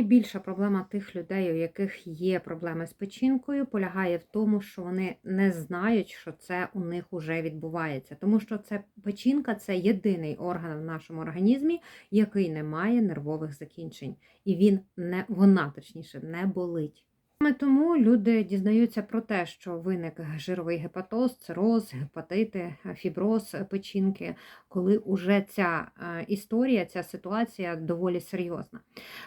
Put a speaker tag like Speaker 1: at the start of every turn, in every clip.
Speaker 1: Найбільша проблема тих людей, у яких є проблеми з печінкою, полягає в тому, що вони не знають, що це у них вже відбувається. Тому що це печінка це єдиний орган в нашому організмі, який не має нервових закінчень. І він не вона, точніше, не болить. Саме тому люди дізнаються про те, що виник жировий гепатоз, цироз, гепатити, фіброз печінки, коли уже ця е, історія, ця ситуація доволі серйозна.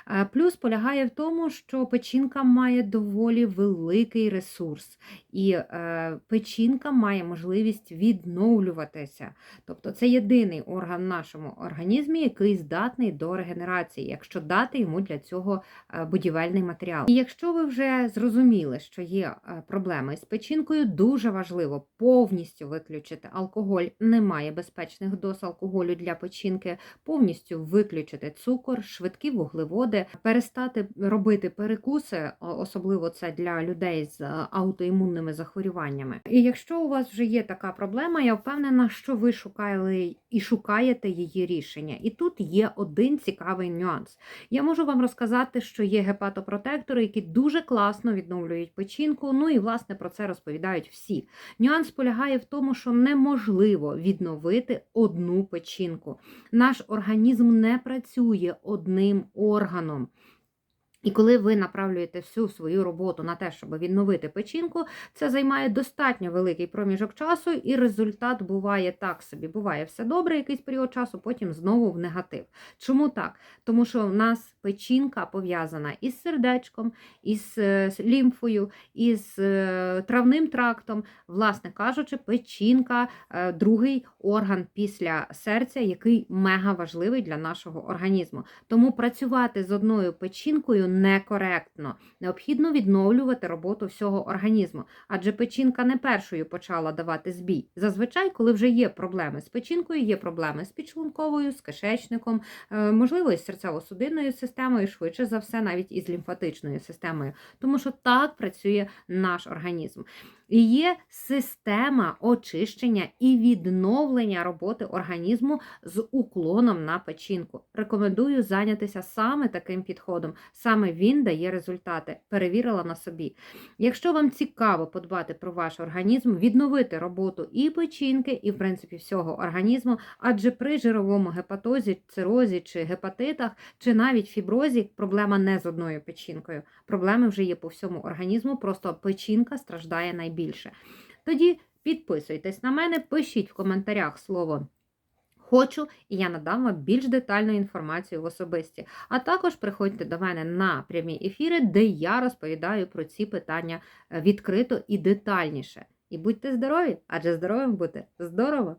Speaker 1: Е, Плюс полягає в тому, що печінка має доволі великий ресурс, і е, печінка має можливість відновлюватися. Тобто це єдиний орган в нашому організмі, який здатний до регенерації, якщо дати йому для цього будівельний матеріал. І якщо ви вже зрозуміли, що є е, проблеми з печінкою, дуже важливо повністю виключити алкоголь. Немає безпечних доз алкоголю для печінки, повністю виключити цукор, швидкі вуглеводи, перестати робити перекуси, особливо це для людей з е, аутоімунними захворюваннями. І якщо у вас вже є така проблема, я впевнена, що ви шукали і шукаєте її рішення. І тут є один цікавий нюанс. Я можу вам розказати, що є гепатопротектори, які дуже класно відновлюють печінку. Ну і власне про це розповідають всі. Нюанс полягає в тому, що неможливо відновити одну печінку. Наш організм не працює одним органом. І коли ви направлюєте всю свою роботу на те, щоб відновити печінку, це займає достатньо великий проміжок часу, і результат буває так собі. Буває все добре, якийсь період часу, потім знову в негатив. Чому так? Тому що в нас печінка пов'язана із сердечком, із е, лімфою, із е, травним трактом. Власне кажучи, печінка е, другий орган після серця, який мега важливий для нашого організму. Тому працювати з одною печінкою некоректно. Необхідно відновлювати роботу всього організму, адже печінка не першою почала давати збій. Зазвичай, коли вже є проблеми з печінкою, є проблеми з підшлунковою, з кишечником, е, можливо, із серцево-судинною системою, швидше за все, навіть із лімфатичною системою, тому що так працює наш організм. І є система очищення і відновлення роботи організму з уклоном на печінку. Рекомендую зайнятися саме таким підходом. Саме він дає результати. Перевірила на собі. Якщо вам цікаво подбати про ваш організм, відновити роботу і печінки, і в принципі всього організму, адже при жировому гепатозі, цирозі чи гепатитах, чи навіть фіброзі проблема не з одною печінкою. Проблеми вже є по всьому організму, просто печінка страждає найбільше. Тоді підписуйтесь на мене, пишіть в коментарях слово. Хочу, і я надам вам більш детальну інформацію в особисті. А також приходьте до мене на прямі ефіри, де я розповідаю про ці питання е, відкрито і детальніше. І будьте здорові, адже здоровим бути здорово!